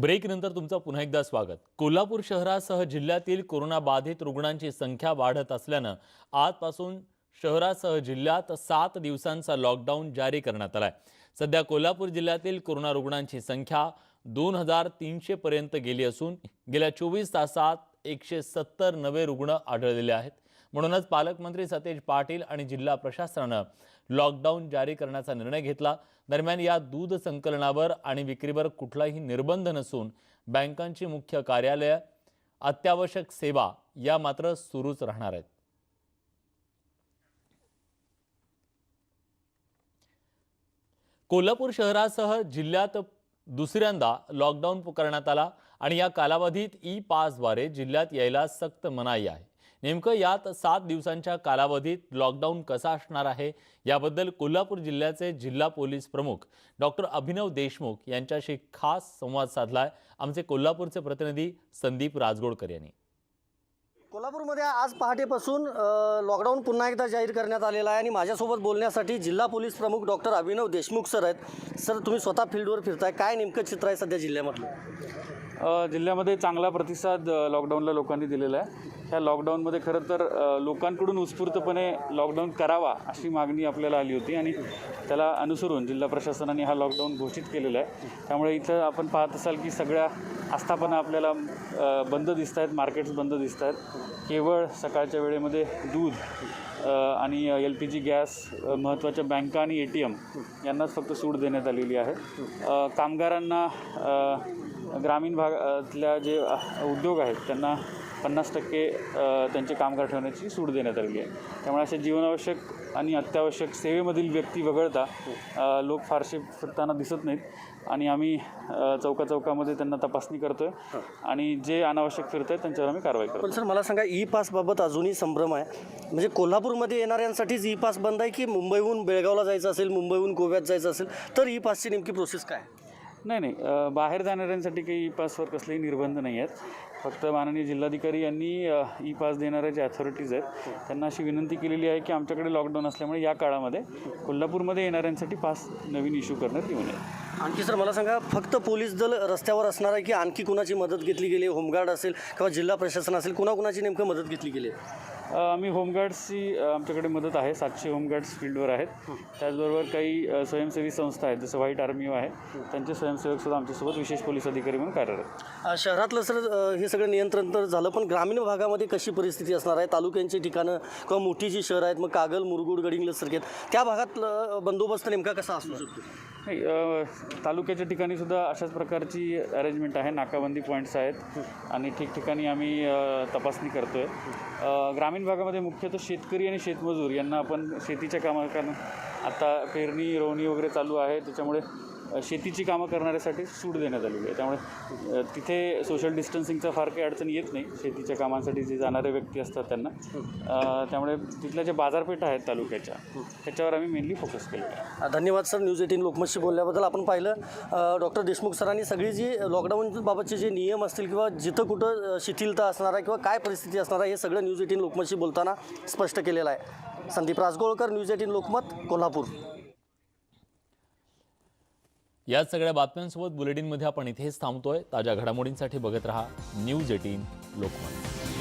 ब्रेकनंतर तुमचं पुन्हा एकदा स्वागत. कोल्हापूर शहरासह जिल्ह्यातील कोरोनाबाधित रुग्णांची संख्या वाढत असल्यानं आजपासून शहरासह जिल्ह्यात सात दिवसांचा लॉकडाऊन जारी करण्यात आला आहे सध्या कोल्हापूर जिल्ह्यातील कोरोना रुग्णांची संख्या दोन हजार तीनशेपर्यंत गेली असून गेल्या चोवीस तासात एकशे सत्तर नवे रुग्ण आढळलेले आहेत. म्हणूनच पालकमंत्री सतेज पाटील आणि जिल्हा प्रशासनानं लॉकडाऊन जारी करण्याचा निर्णय घेतला. दरम्यान या दूध संकलनावर आणि विक्रीवर कुठलाही निर्बंध नसून बँकांची मुख्य कार्यालय अत्यावश्यक सेवा या मात्र सुरूच राहणार आहेत. कोल्हापूर शहरासह जिल्ह्यात दुसऱ्यांदा लॉकडाऊन करण्यात आला आणि या कालावधीत ई पासद्वारे जिल्ह्यात यायला सक्त मनाई आहे. नेमकं यात सात दिवसांच्या कालावधीत लॉकडाऊन कसा असणार आहे? याबद्दल कोल्हापूर जिल्ह्याचे जिल्हा पोलीस प्रमुख डॉक्टर अभिनव देशमुख यांच्याशी खास संवाद साधलाय. आमचे कोल्हापूरचे प्रतिनिधी संदीप राजगोडकर यांनी. कोल्हापूरमध्ये आज पहाटेपासून लॉकडाऊन पुन्हा एकदा जाहीर करण्यात आलेला आहे आणि माझ्यासोबत बोलण्यासाठी जिल्हा पोलीस प्रमुख डॉक्टर अभिनव देशमुख सर आहेत. सर तुम्ही स्वतः फील्डवर फिरताय. काय नेमकं चित्र आहे सध्या जिल्ह्यामधलं? जिल्ह्यामध्ये चांगला प्रतिसाद लॉकडाऊनला लोकांनी दिलेला आहे. ह्या लॉकडाऊनमध्ये खरं तर लोकांकडून उत्स्फूर्तपणे लॉकडाऊन करावा अशी मागणी आपल्याला आली होती आणि त्याला अनुसरून जिल्हा प्रशासनाने हा लॉकडाऊन घोषित केलेला आहे. त्यामुळे इथं आपण पाहत असाल की सगळ्या आस्थापना आपल्याला बंद दिसत आहेत मार्केट्स बंद दिसत आहेत केवळ सकाळच्या वेळेमध्ये दूध आणि एल पी जी गॅस महत्त्वाच्या बँका आणि ए टी एम यांनाच फक्त सूट देण्यात आलेली आहे. कामगारांना ग्रामीण भागातल्या जे उद्योग आहेत त्यांना पन्नास टक्के त्यांचे कामगार ठेवण्याची सूट देण्यात आलेली आहे. त्यामुळे अशा जीवनावश्यक आणि अत्यावश्यक सेवेमधील व्यक्ती वगळता लोक फारसे फिरताना दिसत नाहीत. आणि आम्ही चौका चौकामध्ये त्यांना तपासणी करतो आहे आणि जे अनावश्यक फिरत आहेत त्यांच्यावर आम्ही कारवाई करतो पण सर मला सांगा ई पासबाबत अजूनही संभ्रम आहे. म्हणजे कोल्हापूरमध्ये येणाऱ्यांसाठीच ई पास बंद आहे की मुंबईहून बेळगावला जायचं असेल मुंबईहून गोव्यात जायचं असेल तर ई पासची नेमकी प्रोसेस काय? आहे? नाही नाही. बाहेर जाणाऱ्यांसाठी काही पासवर कसलेही निर्बंध नाही आहेत. फक्त माननीय जिल्हाधिकारी यांनी ई पास देणाऱ्या जे अथॉरिटीज आहेत त्यांना अशी विनंती केलेली आहे की आमच्याकडे लॉकडाऊन असल्यामुळे या काळामध्ये कोल्हापूरमध्ये येणाऱ्यांसाठी पास नवीन इश्यू करण्यात येऊ नये आणखी सर मला सांगा फक्त पोलीस दल रस्त्यावर असणार आहे की आणखी कुणाची मदत घेतली गेली? होमगार्ड असेल किंवा जिल्हा प्रशासन असेल कुणाकुणाची नेमकं मदत घेतली गेली? आम्ही होमगार्ड्सची आमच्याकडे मदत आहे. सातशे होमगार्ड्स फील्डवर आहेत. त्याचबरोबर काही स्वयंसेवी संस्था आहेत जसं व्हाईट आर्मी आहे. त्यांचे स्वयंसेवकसुद्धा आमच्यासोबत विशेष पोलीस अधिकारी म्हणून कार्यरत शहरातलं सर अ, हे सगळं नियंत्रण तर झालं पण ग्रामीण भागामध्ये कशी परिस्थिती असणार आहे? तालुक्यांची ठिकाणं किंवा मोठी जी शहरं आहेत मग कागल मुरगुड गडिंग्लज सारखे आहेत त्या भागातलं बंदोबस्त नेमका कसा असू शकतो नाही तालुक्याच्या ठिकाणी सुद्धा अशाच प्रकारची अरेंजमेंट आहे नाकाबंदी पॉईंट्स आहेत आणि ठिकठिकाणी आम्ही तपासणी करतो आहे ग्रामीण भागामध्ये मुख्यतः शेतकरी आणि शेतमजूर यांना आपण शेतीच्या कामा आता पेरणी रोवणी वगैरे चालू आहे त्याच्यामुळे शेतीची कामं करणाऱ्यासाठी सूट देण्यात आलेली आहे. त्यामुळे तिथे सोशल डिस्टन्सिंगचा फार काही अडचण येत नाही. शेतीच्या कामांसाठी जे जाणारे व्यक्ती असतात त्यांना. त्यामुळे तिथल्या ज्या बाजारपेठ आहेत तालुक्याच्या त्याच्यावर आम्ही मेनली फोकस केलेला आहे. धन्यवाद सर. न्यूज एटीन लोकमतशी बोलल्याबद्दल आपण पाहिलं. डॉक्टर देशमुख सरांनी सगळी जी लॉकडाऊनबाबतचे जे नियम असतील किंवा जिथं कुठं शिथिलता असणार आहे किंवा काय परिस्थिती असणार आहे हे सगळं न्यूज एटीन लोकमतशी बोलताना स्पष्ट केलेलं आहे. Sandeep Rajgolkar news eighteen Lokmat Kolhapur. या सगळ्या बातम्यांसोबत बुलेटिनमध्ये आपण इथेच थांबतोय. ताज्या घडामोडींसाठी बघत रहा न्यूज एटीन लोकमत.